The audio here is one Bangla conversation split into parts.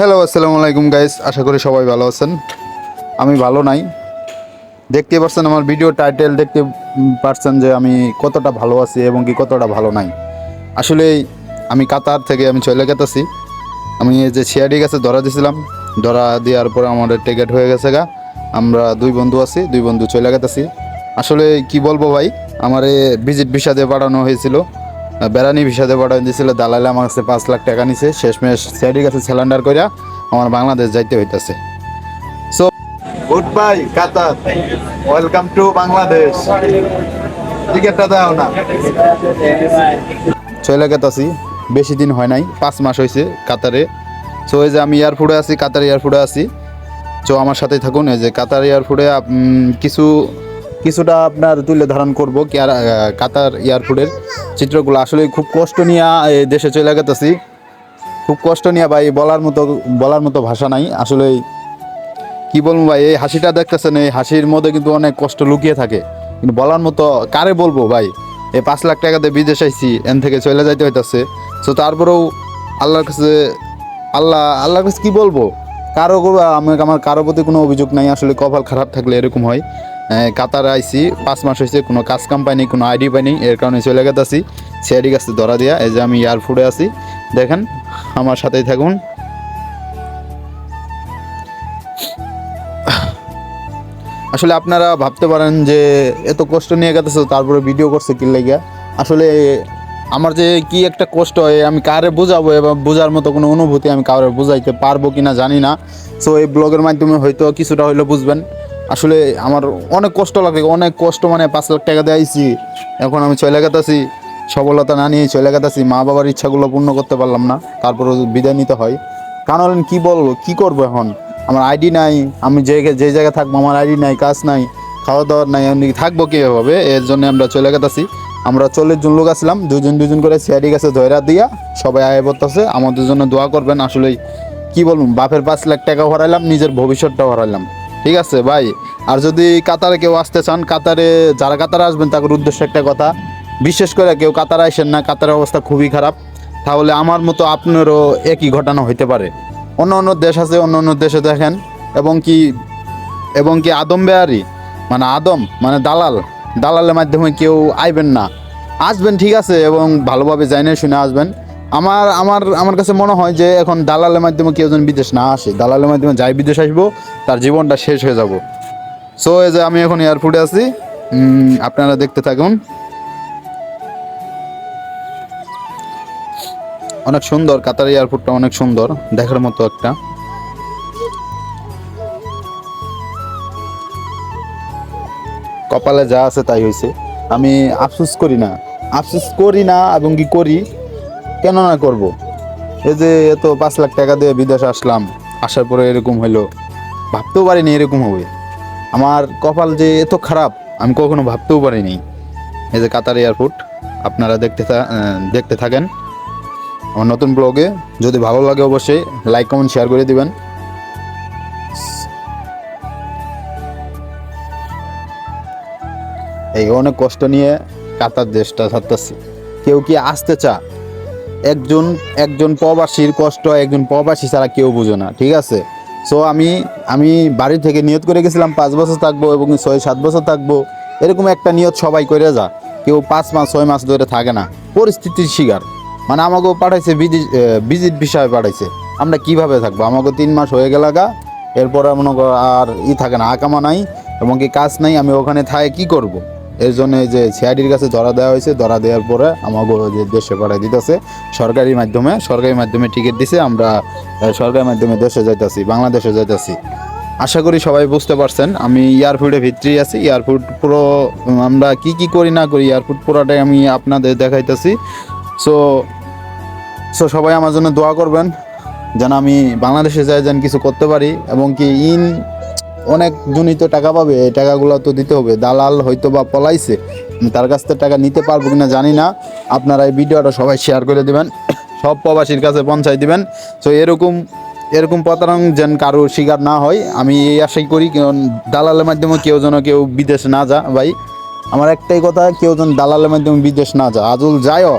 হ্যালো, আসসালামু আলাইকুম গাইস আশা করি সবাই ভালো আছেন। আমি ভালো নাই। দেখতে পাচ্ছেন আমার ভিডিও টাইটেল দেখতে পারছেন যে আমি কতটা ভালো আছি এবং কি কতটা ভালো নাই। আসলে আমি কাতার থেকে আমি চলে গেতেছি। আমি এই যে সিআইডি গাছে ধরা দিয়েছিলাম ধরা দেওয়ার পর আমাদের টিকিট হয়ে গেছে গা। আমরা দুই বন্ধু আছি, দুই বন্ধু চলে গেতেছি। আসলে কি বলব ভাই, আমার ভিজিট ভিসা দিয়ে পাঠানো হয়েছিল। বেড়ানি ভিসা দিয়ে দিয়েছিল দালালে আমার কাছে পাঁচ লাখ টাকা নিছে। শেষমেশ সিআইডি কাছে সিলিন্ডার কইরা আমার বাংলাদেশ যাইতে হইতেছে। So good bye Qatar welcome to Bangladesh টিকিটটা দাও না। চলে বেশি দিন হয় নাই পাঁচ মাস হয়েছে কাতারে। সো এই যে আমি এয়ারপোর্টে আছি কাতার এয়ারপোর্টে আছি। তো আমার সাথেই থাকুন এই যে কাতার এয়ারপোর্টে উম, কিছু কিছুটা আপনার তুলে ধারণ করব কাতার এয়ারপোর্টের চিত্রগুলো আসলে খুব কষ্ট নিয়ে দেশে চলে গেতেছি। খুব কষ্ট নিয়ে ভাই বলার মতো বলার মতো ভাষা নাই। আসলে কি বলব ভাই, এই হাসিটা দেখতেছেন, এই হাসির মধ্যে কিন্তু অনেক কষ্ট লুকিয়ে থাকে। কিন্তু বলার মতো কারে বলব ভাই? এই পাঁচ লাখ টাকাতে বিদেশ আইছি, এন থেকে চলে যাইতে হইতেছে। তো তারপরেও আল্লাহর কাছে, আল্লাহ, আল্লাহর কাছে কি বলব? কারও আমি আমার কারও প্রতি কোনো অভিযোগ নাই। আসলে কপাল খারাপ থাকলে এরকম হয়। কাতার আইছি, পাঁচ মাস হয়েছে কোনো কাজ কাম পাইনি, কোনো আইডি পাইনি, এর কারণে চলে গেতেছি সিআইডি কাছে ধরা দিয়া, এই যে আমি এয়ারপোর্টে আছি। দেখেন, আমার সাথেই থাকুন। আসলে আপনারা ভাবতে পারেন যে, এত কষ্ট নিয়ে গেতেছে, তারপরে ভিডিও করছে কি লাগিয়া? আসলে আমার যে কি একটা কষ্ট হয়, আমি কারে বোঝাবো এবং বোঝার মতো কোনো অনুভূতি আমি কারে বোঝাইতে পারব কিনা জানি না। সো এই ব্লগের মাধ্যমে হয়তো কিছুটা হইলে বুঝবেন। আসলে আমার অনেক কষ্ট লাগে, অনেক কষ্ট মানে পাঁচ লাখ টাকা দিয়ে এখন আমি চলে গেতেছি, সফলতা না নিয়ে চলে গেতেছি, মা বাবার ইচ্ছাগুলো পূর্ণ করতে পারলাম না তারপরে বিদায় নিতে হয়। কারণ হলেন কী বলব, কী করব এখন? আমার আইডি নাই, আমি যে যে জায়গায় থাকব আমার আইডি নাই, কাজ নাই খাওয়া দাওয়ার নাই, আমি থাকব কীভাবে? এর জন্য আমরা চলে গেতেছি। আমরা চল্লিশ জন লোক আসলাম দুজন দুজন করে সিআইডি কাছে ধৈরা দিয়া, সবাই আয় পড়তেছে, আমাদের জন্য দোয়া করবেন। আসলে কি বলুন বাপের পাঁচ লাখ টাকা ভরাইলাম নিজের ভবিষ্যৎটা ভরাইলাম ঠিক আছে, ভাই। আর যদি কাতারে কেউ আসতে চান, কাতারে যারা কাতারে আসবেন, তাদের উদ্দেশ্যে একটা কথা। বিশেষ করে কেউ কাতারে আসেন না, কাতারের অবস্থা খুবই খারাপ। তাহলে আমার মতো আপনারও একই ঘটনা হইতে পারে। অন্য অন্য দেশ আছে, অন্য অন্য দেশে দেখেন। এবং কি এবং কি আদম বেয়ারি? মানে আদম মানে দালাল। দালালের মাধ্যমে কেউ আইবেন না। আসবেন, ঠিক আছে, এবং ভালোভাবে জানিয়ে শুনে আসবেন। আমার আমার আমার কাছে মনে হয় যে এখন দালালের মাধ্যমে কেউ যেন বিদেশ না আসে। দালালের মাধ্যমে যাই বিদেশ আসব, তার জীবনটা শেষ হয়ে যাব। সো এই যে আমি এখন এয়ারপোর্টে আছি আপনারা দেখতে থাকুন। অনেক সুন্দর, কাতার এয়ারপোর্টটা অনেক সুন্দর, দেখার মতো একটা। কপালে যা আছে তাই হয়েছে। আমি আফসোস করি না। আফসোস করি না এবং কি করি কেন না করব? এই যে এত পাঁচ লাখ টাকা দিয়ে বিদেশ আসলাম, আসার পরে এরকম হইল। ভাবতেও পারিনি এরকম হবে। আমার কপাল যে এত খারাপ, আমি কখনো ভাবতেও পারিনি। এই যে কাতার এয়ারপোর্ট, আপনারা দেখতে দেখতে থাকেন। আমার নতুন ব্লগে, যদি ভালো লাগে অবশ্যই, লাইক, কমেন্ট, শেয়ার করে দিবেন। এই অনেক কষ্ট নিয়ে কাতার দেশটা ছাড়তেছি। কেউ কি আসতে চা? একজন একজন প্রবাসীর কষ্ট, একজন প্রবাসী ছাড়া কেউ বুঝো না, ঠিক আছে? সো আমি আমি বাড়ি থেকে নিয়ত করে গেছিলাম, পাঁচ বছর থাকব এবং ছয়, সাত বছর থাকব। এরকম একটা নিয়ত সবাই করে যা, কেউ পাঁচ মাস, ছয় মাস ধরে থাকে না। পরিস্থিতির শিকার। মানে আমাকেও পাঠাইছে ভিজিট বিষয়ে পাঠাইছে। আমরা কীভাবে থাকব? আমাকে তিন মাস হয়ে গেল গা। এরপরে মনে আর ই থাকে না, আকামা নাই এবং কি কাজ নাই, আমি ওখানে থাকে কি করব। এর জন্য এই যে সিআইডির কাছে ধরা দেওয়া হয়েছে, ধরা দেওয়ার পরে আমাকে যে দেশে পাঠাই দিতেছে। সরকারি মাধ্যমে সরকারি মাধ্যমে টিকিট দিছে, আমরা সরকারি মাধ্যমে দেশে যাইতাছি, বাংলাদেশে যাইতাছি। আশা করি সবাই বুঝতে পারছেন, আমি এয়ারপোর্টে ভিতরেই আছি, এয়ারপোর্ট পুরো আমরা কি কি করি না করি, এয়ারপোর্ট পুরোটাই আমি আপনাদের দেখাইতেছি। সো সো সবাই আমার জন্য দোয়া করবেন, যেন আমি বাংলাদেশে যাই, যেন কিছু করতে পারি, এবং কি ইন অনেক জনই তো টাকা পাবে, এই টাকাগুলো তো দিতে হবে। দালাল হয়তো বা পলাইছে, তার কাছ থেকে টাকা নিতে পারব কিনা জানি না। আপনারা এই ভিডিওটা সবাই শেয়ার করে দেবেন, সব প্রবাসীর কাছে পৌঁছাই দিবেন। তো এরকম এরকম প্রতারণ যেন কারোর শিকার না হয়, আমি এই আশাই করি দালালের মাধ্যমে কেউ যেন কেউ বিদেশ না যা ভাই, আমার একটাই কথা, কেউ যেন দালালের মাধ্যমে বিদেশ না যা। আজল যায়ও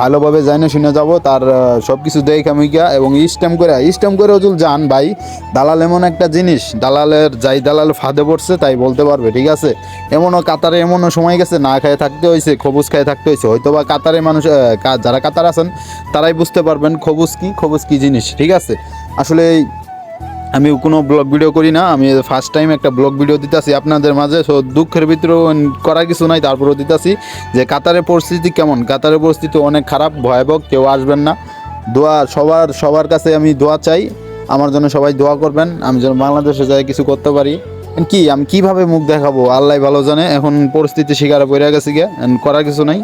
ভালোভাবে জানে শুনে যাব, তার সব কিছু দেখে আমি গিয়া এবং স্ট্যাম্প করে স্ট্যাম্প করে যদি যান ভাই, দালাল এমন একটা জিনিস, দালালের যাই দালাল ফাঁদে পড়ছে তাই বলতে পারবে, ঠিক আছে? এমনও কাতারে এমনও সময় গেছে, না খায় থাকতে হয়েছে খবুজ খায় থাকতে হয়েছে হয়তো বা কাতারে মানুষ যারা কাতার আছেন, তারাই বুঝতে পারবেন খবুজ কি খবুজ কি জিনিস, ঠিক আছে? আসলে আমি কোনো ব্লগ ভিডিও করি না, আমি ফার্স্ট টাইম একটা ব্লগ ভিডিও দিতেছি আপনাদের মাঝে সো দুঃখের ভিতরেও করার কিছু নাই, তারপরেও দিতেছি যে কাতারের পরিস্থিতি কেমন? কাতারের পরিস্থিতি অনেক খারাপ, ভয়াবহ, কেউ আসবেন না। দোয়া সবার সবার কাছে আমি দোয়া চাই, আমার জন্য সবাই দোয়া করবেন, আমি যেন বাংলাদেশে যাই কিছু করতে পারি। কি, আমি কীভাবে মুখ দেখাবো? আল্লাহ ভালো জানে, এখন পরিস্থিতি শিকারে পড়ে গেছে and করার কিছু নাই।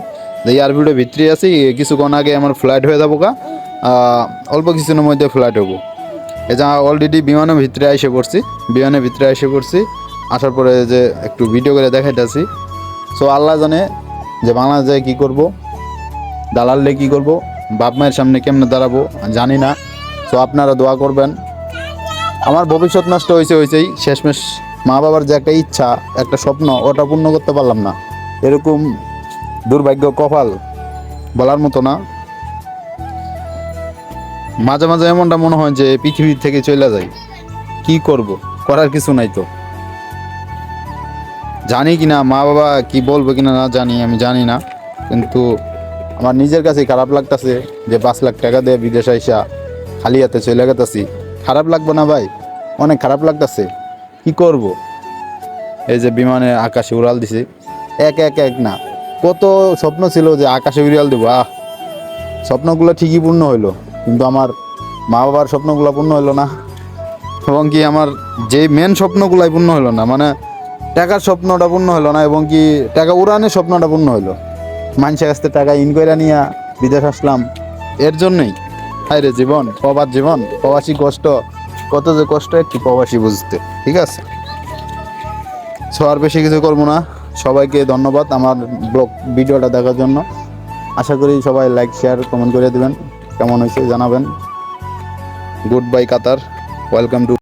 যে ইয়ার ভিডিও ভিতরে আছি, কিছুক্ষণ আগে আমার ফ্লাইট হয়ে যাব গা অল্প কিছুদিনের মধ্যে ফ্লাইট হব। যে অলরেডি বিমানের ভিতরে এসে পড়ছি, বিমানের ভিতরে এসে পড়ছি, আসার পরে যে একটু ভিডিও করে দেখাইতেছি। সো আল্লাহ জানে যে বাংলাদেশে কী করব, দালালে কী করব, বাপ মায়ের সামনে কেমনে দাঁড়াবো, জানি না। সো আপনারা দোয়া করবেন। আমার ভবিষ্যৎ নষ্ট হয়েছে হয়েছেই শেষমেশ মা বাবার যে একটা ইচ্ছা, একটা স্বপ্ন, ওটা পূর্ণ করতে পারলাম না। এরকম দুর্ভাগ্য কপাল বলার মতো না। মাঝে মাঝে এমনটা মনে হয় যে পৃথিবী থেকে চলে যাই। কি করব? করার কিছু নাই তো। জানি কি না মা বাবা কি বলব কিনা না জানি, আমি জানি না। কিন্তু আমার নিজের কাছে খারাপ লাগতেছে যে পাঁচ লাখ টাকা দিয়ে বিদেশ আইসা খালি হাতে চলে গেতাছি। খারাপ লাগবো না ভাই, অনেক খারাপ লাগতাছে। কি করব? এই যে বিমানে আকাশে উড়াল দিছি। এক এক এক না, কত স্বপ্ন ছিল যে আকাশে উড়াল দেবো, আহ। স্বপ্নগুলো ঠিকই পূর্ণ হইল। কিন্তু আমার মা বাবার স্বপ্নগুলো পূর্ণ হইল না। এবং কি আমার যে মেন স্বপ্নগুলাই পূর্ণ হলো না মানে টাকার স্বপ্নটা পূর্ণ হলো না এবং কি টাকা উড়ানের স্বপ্নটা পূর্ণ হলো মানুষের কাছ থেকে টাকা ইন করে নিয়ে বিদেশ আসলাম। এর জন্যই, হায় রে জীবন, প্রবাস জীবন, প্রবাসী কষ্ট, কত যে কষ্ট একটি প্রবাসী বুঝতে, ঠিক আছে? সো আর বেশি কিছু করব না, সবাইকে ধন্যবাদ আমার ব্লগ, ভিডিওটা দেখার জন্য। আশা করি সবাই লাইক শেয়ার কমেন্ট করে দেবেন। কেমন হয়েছে জানাবেন। Good bye Qatar. Welcome to